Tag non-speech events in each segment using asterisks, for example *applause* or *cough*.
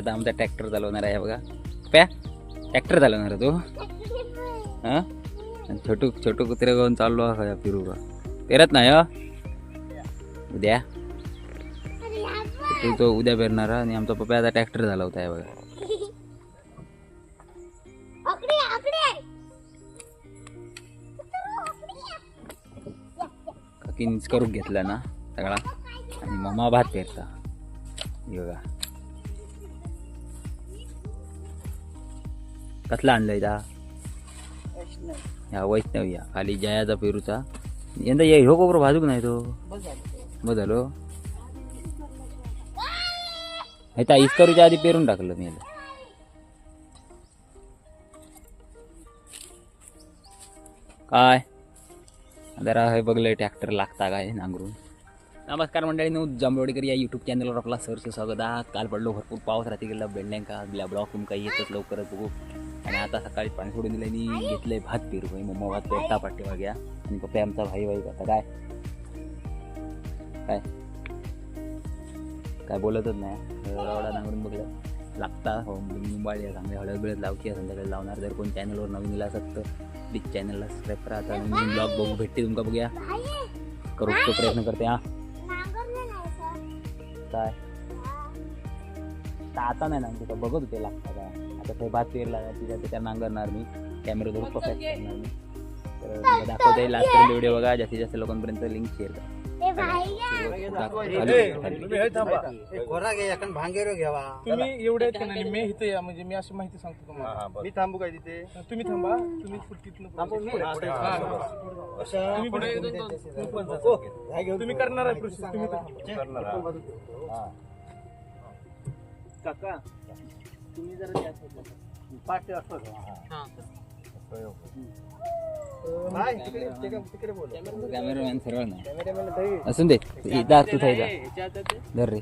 आता आमचा ट्रॅक्टर चालवणार आहे बघा. पप्या ट्रॅक्टर चालवणार तो. हा? छोटू छोटू कुत्रे घेऊन चाललो आहे फिरू का पेरत नाही हा? उद्या. तू तो उद्या पेरणार आणि आमचा पप्या आता ट्रॅक्टर चालवत आहे बघा. काकीनीच करून घेतला ना सगळा. आणि मम्मा भात पेरता. हे बघा. कसला आणलाय ता ह्या वैष्णव या. खाली जयाचा पेरूचा. यंदा या ह्यो कोपर भाजूक नाही तो. बस झालो ह्याचा इस्करूच्या आधी पेरून टाकलं मी. काय? जरा हे बघलं ट्रॅक्टर लागता काय नांगरून? नमस्कार मंडळी नऊ जांभवडीकर या यूट्यूब चॅनलवर आपला सरचं स्वागत आहे. काल पडलो भरपूर पाऊस राहते गेला बेंड्यांका बिला ब्लॉक तुमका येतच लवकरच बघू. आणि आता सकाळी पाणी सोडून दिलं आणि घेतलंय भात पेरू मम्मा भात पेरता पाठी वाग्या आणि पप्पा आमचा भाई भाई आता काय? काय? काय बोलतच नाही. रवडा नांगरून बघलं. लागता. हो मुंबाळी चांगले हळद बिळद लावची संध्याकाळी लावणार. जर कोण चॅनलवर नवीन दिला असेल तर प्लीज चॅनलला सबस्क्राईब करा. आता नवीन ब्लॉग बघू भेटते तुमका बघूया. करू तो प्रयत्न करते हा. काय? आता नाही ना बघत होते लागता काय? आता ते भात पेरला तिच्या त्या नांगरणार मी. कॅमेरा धरून परफेक्ट करणार मी. तर दाखवता येईल आजपर्यंत व्हिडिओ बघा जास्तीत जास्त लोकांपर्यंत लिंक शेअर करा. भांगेरो घ्यावा. तुम्ही एवढे आहेत का नाही मी इथे या म्हणजे मी अशी माहिती सांगतो तुम्हाला. मी थांबू काय तिथे? तुम्ही थांबा. तुम्ही तिथनं. हा, तुम्ही. तुम्ही करणार आहे प्रोसेस तुम्ही तर- काका. तुम्ही जरा त्या side ला जा. पाठ असतो हा. कॅमेरामॅन सरळ नाही. कॅमेरामॅन असून दे इथं तू याच्या धर रे.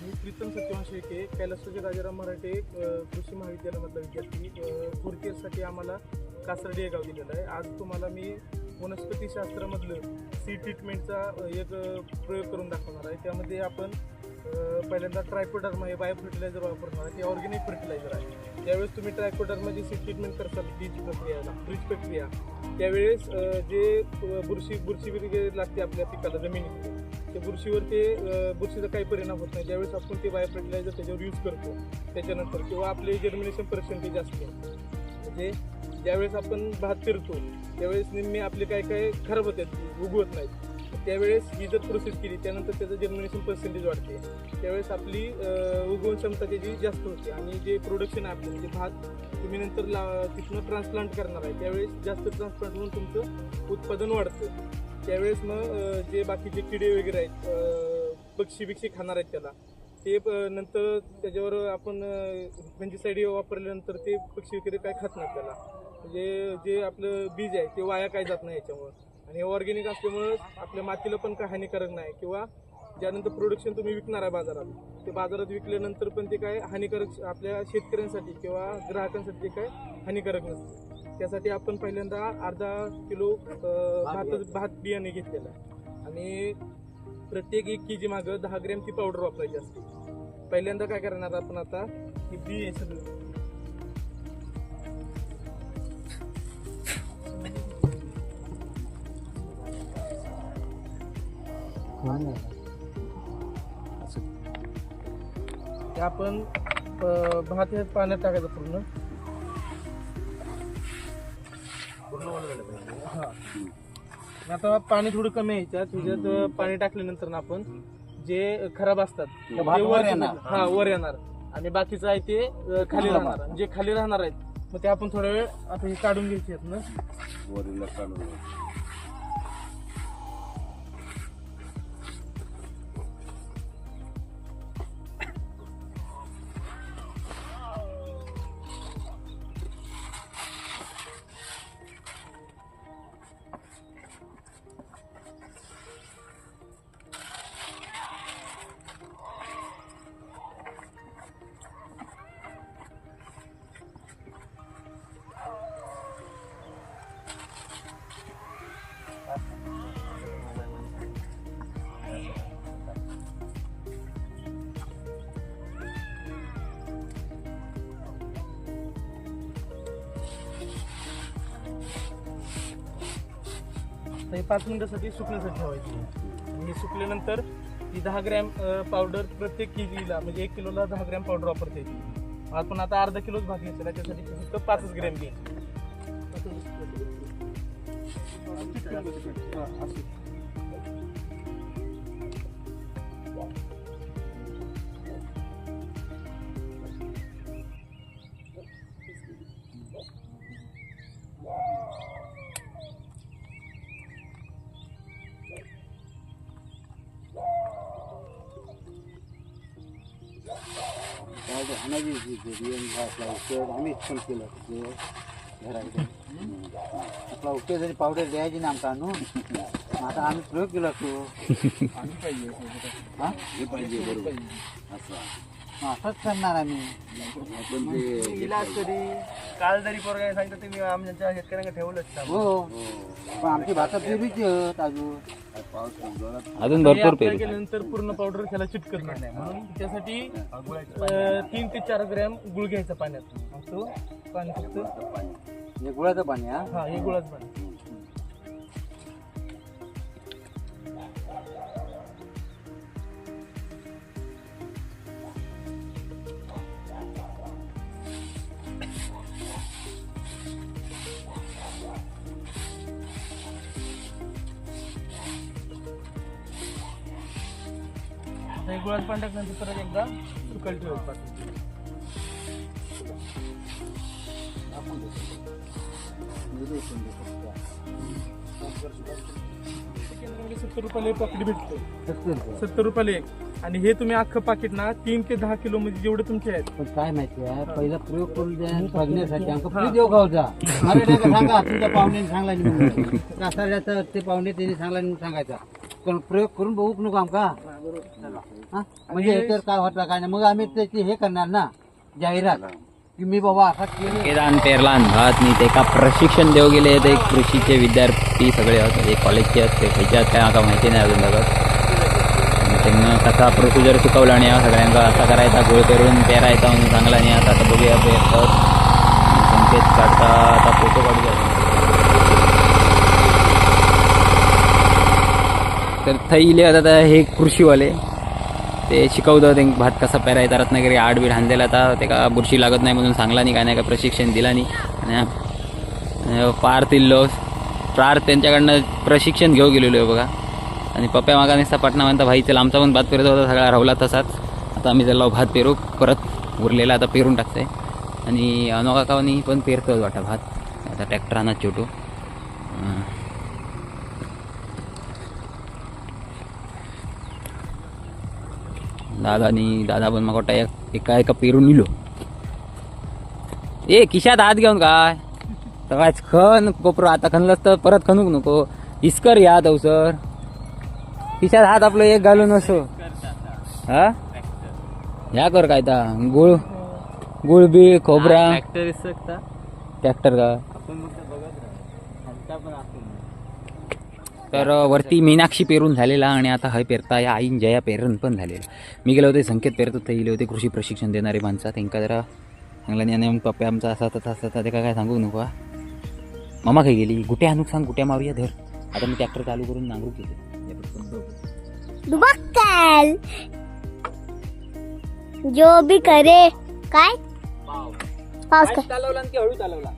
मी प्रीतम सत्यवंश शेळके कैलासोजी राजाराम मराठे अ, कृषी महाविद्यालयामधला विद्यार्थी. फोर्थ इयरसाठी आम्हाला कासर्डी हे गाव दिलेलं आहे. आज तुम्हाला मी वनस्पतीशास्त्रामधलं सी ट्रीटमेंटचा एक प्रयोग करून दाखवणार आहे. त्यामध्ये आपण पहिल्यांदा ट्रायकोडर्मा हे बायो फर्टिलायझर वापरणार आहे. ते ऑर्गॅनिक फर्टिलायझर आहे. त्यावेळेस तुम्ही ट्रायकोडर्माची सी ट्रीटमेंट करसाल बीज प्रक्रियाला ब्रीज प्रक्रिया. त्यावेळेस जे बुरशी बुरशी वगैरे लागते आपल्या पिकाला जमिनीत. त्या बुरशीवर ते बुरशीचा काही परिणाम होत नाही. ज्यावेळेस आपण ते बायो फर्टिलायझर त्याच्यावर यूज करतो त्याच्यानंतर किंवा आपले जर्मिनेशन पर्सेंटेज असते. म्हणजे ज्यावेळेस आपण भात पेरतो त्यावेळेस निम्मे आपले काय काय खराब होतात उगवत नाहीत. त्यावेळेस ही जर प्रोसेस केली त्यानंतर त्याचं जर्मिनेशन पर्सेंटेज वाढते. त्यावेळेस आपली उगवण क्षमता त्याची जास्त होते. आणि जे प्रोडक्शन आहे आपलं म्हणजे भात तुम्ही नंतर ला तिथनं ट्रान्सप्लांट करणार आहे त्यावेळेस जास्त ट्रान्सप्लांट होऊन तुमचं उत्पादन वाढतं. त्यावेळेस मग जे बाकीचे किडे वगैरे आहेत पक्षी बिक्षी खाणार आहेत त्याला ते नंतर त्याच्यावर आपण फंजिसाईड वापरल्यानंतर ते पक्षी वगैरे काय खात नाहीत त्याला. म्हणजे जे आपलं बीज आहे ते वाया काय जात नाही याच्यामुळं. आणि ऑर्गेनिक असल्यामुळं आपल्या मातीला पण काय हानिकारक नाही किंवा ज्यानंतर प्रोडक्शन तुम्ही विकणार आहे बाजारात ते बाजारात विकल्यानंतर पण ते काय हानिकारक आपल्या शेतकऱ्यांसाठी किंवा ग्राहकांसाठी ते काय हानिकारक नसते. त्यासाठी आपण पहिल्यांदा अर्धा किलो भात भात बियाणे घेतलेलं आहे. आणि प्रत्येक एक के जी मागं दहा ग्रॅम ती पावडर वापरायची असते. पहिल्यांदा काय करणार आपण आता की बी आहे सगळं. आपण भात पाण्यात टाकायचं पूर्ण. आता पाणी थोडं कमी आहे याच्यात. ह्याच्यात अ, पाणी टाकल्यानंतर ना आपण जे खराब असतात ते वर येणार. हा वर येणार. आणि बाकीचं आहे ते अ, खाली राहणार. जे खाली राहणार आहेत मग ते आपण थोडा वेळ आता हे काढून घ्यायचे आहेत ना. तर हे पाच मिनिटासाठी सुकण्यासाठी ठेवायची. आणि हे सुकल्यानंतर ही दहा ग्रॅम पावडर प्रत्येक केजीला म्हणजे एक किलोला दहा ग्रॅम पावडर वापरता. येते आपण आता अर्धा किलोच भात घेतलेला त्यासाठी फक्त पाचच ग्रॅम घ्यायचे. हा, असं. आम्हीच पण केलं घराकडे. आपला उपयोग जरी पावडर द्यायची ना आमका आणून आता आम्ही प्रयोग केला तो. हा? मग असंच करणार आम्ही. इलाज तरी काल जरी पोरगा सांगतो ते मी आमच्या शेतकऱ्यांना ठेवलंच का हो. पण आमची भाता पेरूची आहेत अजून. अजून हे भरपूर पेरू केल्यानंतर पूर्ण पावडर त्याला चिटकत नाही. म्हणून त्यासाठी अं, तीन ते चार ग्रॅम गुळ घ्यायचा पाण्यात. मग तो पाणी फक्त हे गुळाचं पाणी हा? हा हे गुळाचं पाणी. आता हे गुळाचं पाणी टाकल्यानंतर परत एकदा मिनिटं. केंद्रामध्ये सत्तर रुपयाला एक पाकिट भेटतं. सत्तर रुपयाला एक. आणि हे तुम्ही अख्खं पाकिट ना तीन ते दहा किलो मध्ये जेवढे तुमचे आहेत. पण काय माहिती आहे पहिला प्रयोग करून द्या बघण्यासाठी. आमका फ्री देऊ गावचा नाही का सांगा तुमच्या पाहुण्याने सांगला नाही म्हणून. ते पाहुणे त्यांनी सांगला नाही म्हणून सांगायचा. पण प्रयोग करून बघूक नको आमका हा? म्हणजे याच्यावर काय होतं काय नाही. मग आम्ही त्याची हे करणार ना जाहिरात. की मी बाबा असा केलं. केदान पेरलान भात नी ते का प्रशिक्षण देऊ गेले ते कृषीचे विद्यार्थी सगळे आहेत म्हणजे कॉलेजचे असते खयचे आहेत काय म्हाका माहिती नाही अजून लगत त्यांना कसा प्रोसिजर शिकवला आणि या सगळ्यांका असा करायचा गोळ पेरून पेरायचा म्हणून सांगला आणि आता आता बघूया पेरतात संकेत काढता आता फोटो काढूया. तर थैले आता हे कृषीवाले ते शिकवतं ते भात कसा पेरायचा रत्नागिरी आड बीड हांदेला आता ते का बुरशी लागत नाही म्हणून सांगला नाही काय नाही का प्रशिक्षण दिला नाही. आणि पार तिल्लो पार त्यांच्याकडनं प्रशिक्षण घेऊ गेलेलो आहे बघा. आणि पप्प्या मागा नसता पाटणा म्हणता भाई चला आमचा पण भात पेरत होता सगळा राहला तसाच. आता आम्ही त्याला भात पेरू परत उरलेला आता पेरून टाकतंय. आणि अनोका कावनी पण पेरतोच वाटा भात. आता ट्रॅक्टरांना आणत छोटू अं. दादानी दादा पण मग एक- एका पेरून इलो ए किशात हात घेऊन काय? तर काय खन कोपरो आता खणलंस तर परत खणूक नको. इस्कर या सर खिशात हात आपलं एक घालून असो. हा? ह्या कर काय ता. गुळ गुळ बी खोबरा. ट्रॅक्टर का? तर वरती मीनाक्षी पेरून झालेला आणि आता हय पेरता या आईन जया पेरण पण झालेला. मी गेलो होते संकेत पेरत होते गेले होते कृषी प्रशिक्षण देणारे माणसं. त्यांका जरा चांगला ज्ञान मग पप्पा आमचा असा तसा असता ते काय सांगू नको. मामा काय गेली? गुटे आणूक सांग गुट्या मारूया धर. आता मी ट्रॅक्टर चालू करून नांगरू केले. जो भी करे काय? पाऊस. काय? चालवला की हळू चालवला.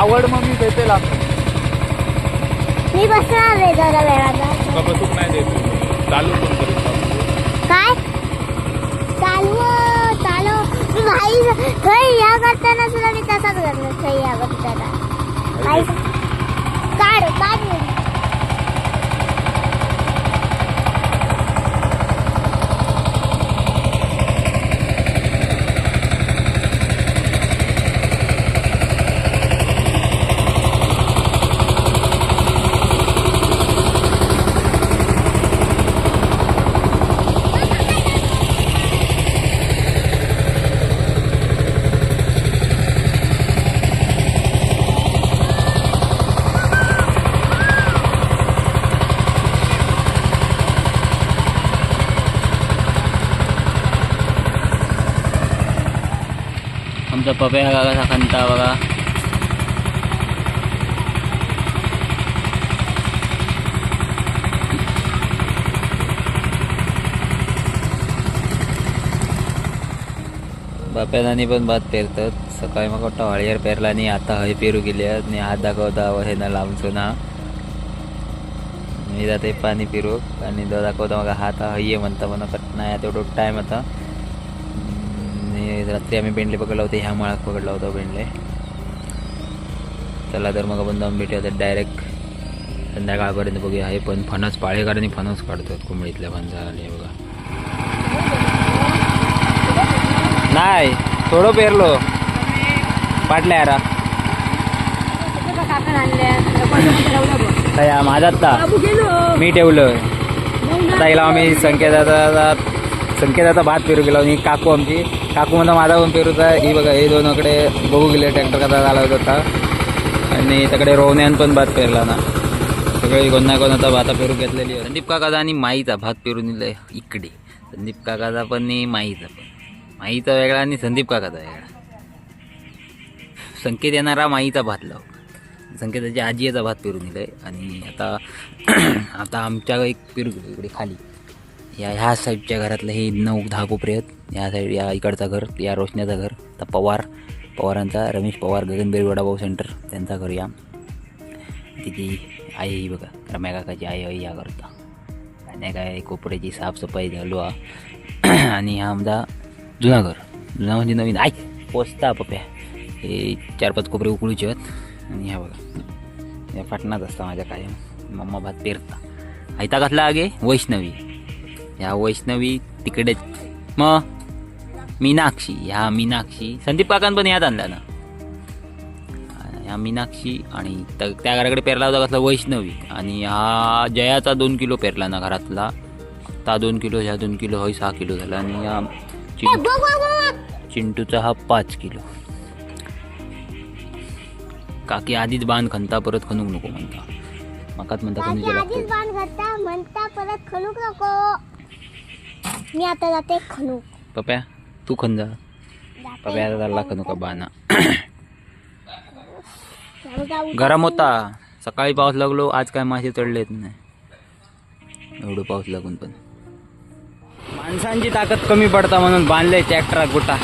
कावड मग मी देते लागतो मी बसणार जरा वेळानं. तुका बसूक नाही देत चालू पण करू काय? चालव चालव मी भाई या करताना सुद्धा मी तसाच करणार खय या करताना. भाई काढ काढ मी. आमचा पप्या काकाचा खंता बघा. बाप्यादानी पण भात पेरतात. सकाळी मग वाटतं हळियर पेरला आणि आता हय पेरू गेले आणि हात दाखवता हे ना लांबचो ना मी जाते पाणी पिरूक आणि दाखवता मग हात हय म्हणता म्हणा कट नाही तेवढं टाईम आता. आणि रात्री आम्ही बेंडले पकडला होते ह्या माळात पकडला होता बेंडले. चला तर मग आपण जाऊन भेटूया तर डायरेक्ट संध्याकाळपर्यंत बघूया. हे पण फणस पाळेकरांनी फणस काढतात कोंबडीतल्या फणसा आणि हे बघा. नाही थोडं पेरलो. पाटल्या यारा. काय हा, माझाच ता मी ठेवलं आता हिला आम्ही संकेताचा संकेत आता भात पेरू गेला आणि काकू आमची. काकू म्हणा माझा पण पेरूचा ही बघा हे दोनकडे बघू गेले ट्रॅक्टर कसा चालवत होता. आणि तिकडे रोवण्यान पण भात पेरला ना. सगळे कोणा कोणाचा भाता पेरू घेतलेली आहे. संदीप काकाचा आणि माईचा भात पेरून दिलाय इकडे. संदीप काकाचा पण आणि माईचा पण माईचा वेगळा आणि संदीप काकाचा वेगळा. संकेत येणारा माईचा भात लाव. संकेताच्या आजीचा भात पेरून आहे आणि आता *clears throat* आता आमच्या एक पेरू गेलो इकडे खाली. या ह्या साईडच्या घरातलं हे नऊ दहा कोपरे आहेत. ह्या साईड या इकडचा घर या रोशन्याचं घर तर पवार पवारांचा रमेश पवार गगनबेर वडाभाऊ सेंटर त्यांचा घर या. तिची आई ही बघा रम्या काकाची आई आई या करता आणि काय कोपऱ्याची साफसफाई झालो हा. *clears throat* आणि हा आमचा जुना घर. जुना म्हणजे नवीन. आय पोचता पप्या. हे चार पाच कोपरे उकळूचे आहेत. आणि ह्या बघा. या फाटणाच असता माझ्या कायम. मम्मा भात पेरता. आयता कसला आगे वैष्णवी. ह्या वैष्णवी तिकडेच मग मीनाक्षी ह्या मीनाक्षी. संदीप काकान पण याद आणला ना. ह्या मीनाक्षी आणि त्या घराकडे पेरला होता कसला वैष्णवी. आणि हा जयाचा दोन किलो पेरला ना घरातला. ता दोन किलो ह्या दोन किलो होय सहा किलो झाला. आणि या ए, चिं- बघ बघ बघ. चिंटूचा हा पाच किलो. काकी आधीच बांध खंता परत खणूक नको म्हणता. म्हणता लागते घातला म्हणता परत खणूक नको. मी आता जाते खणूक पप्या तू खण जा. पप्या खणूका बाणा जाऊ जाऊ. गरम होता. सकाळी पाऊस लागलो आज काय मासे चढलेत नाही. एवढं पाऊस लागून पण. माणसांची ताकद कमी पडता म्हणून बांधलंय ट्रॅक्टरात गुटा.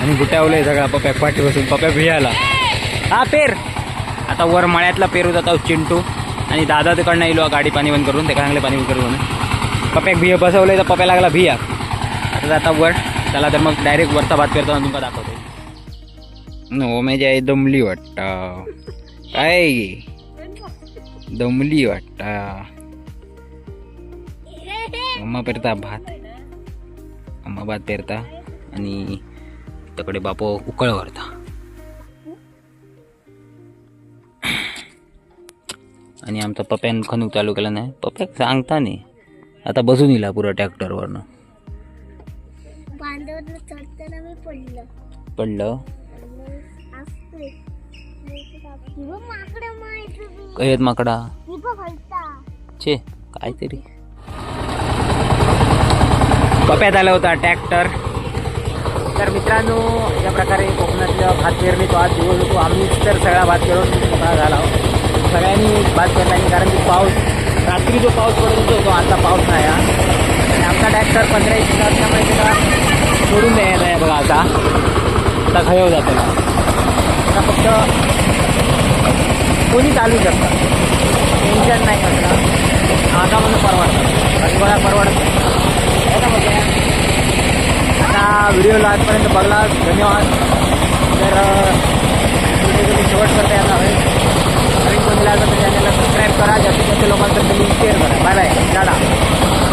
आणि गुट्यावलंय सगळा पप्या पाठी बसून पप्या भियाला. हा पेर. आता वर मळ्यातला पेरू जाता चिंटू. आणि दादा तिकडनं येलो गाडी पाणी बंद करून ते चांगले पाणी बंद करून पप्याक भिय बसवलंय तर पप्या लागला भिया आता जाता वर. चला तर मग डायरेक्ट वरचा भात करताना तुमका दाखवतो. नो माझ्या आई दमली वाटतं. काय दमली वाटतं. अम्मा पेरता भात. अम्मा भात पेरता आणि त्याकडे बापो उकळ भरता आणि आमचा पप्यान खणूक चालू केला नाही. पप्याक सांगता नाही. आता बसून येला पुरा ट्रॅक्टरवरनं. बांधवलं चढताना मी पडलं. पडलं? माकडं काय आहेत छे काहीतरी. पप्यात आला होता ट्रॅक्टर. तर मित्रांनो अशा प्रकारे कोकणातल्या भात पेरणी तो आज दिवस होतो. आम्हीच तर सगळा भात पेरून झाला सगळ्यांनी भात पेरला नाही कारण की पाऊस रात्री जो पाऊस पडत होतो तो आता पाऊस नाही आणि आमचा ट्रॅक्टर पंधरा एक दिवस असल्यामुळे त्याला सोडून द्यायला आहे बघा आता. आता खयव जातो आता फक्त कोणी चालू शकतात टेन्शन नाही कसलं आता म्हणून परवडतं. बाकी बघा परवडत. नाही आहे का मग आता व्हिडिओ लास्टपर्यंत बघला धन्यवाद. तर अं, आवडला तर चॅनलला सबस्क्राईब करा जास्तीत जास्त लोकांपर्यंत लिंक शेअर करा बाय बाय टाटा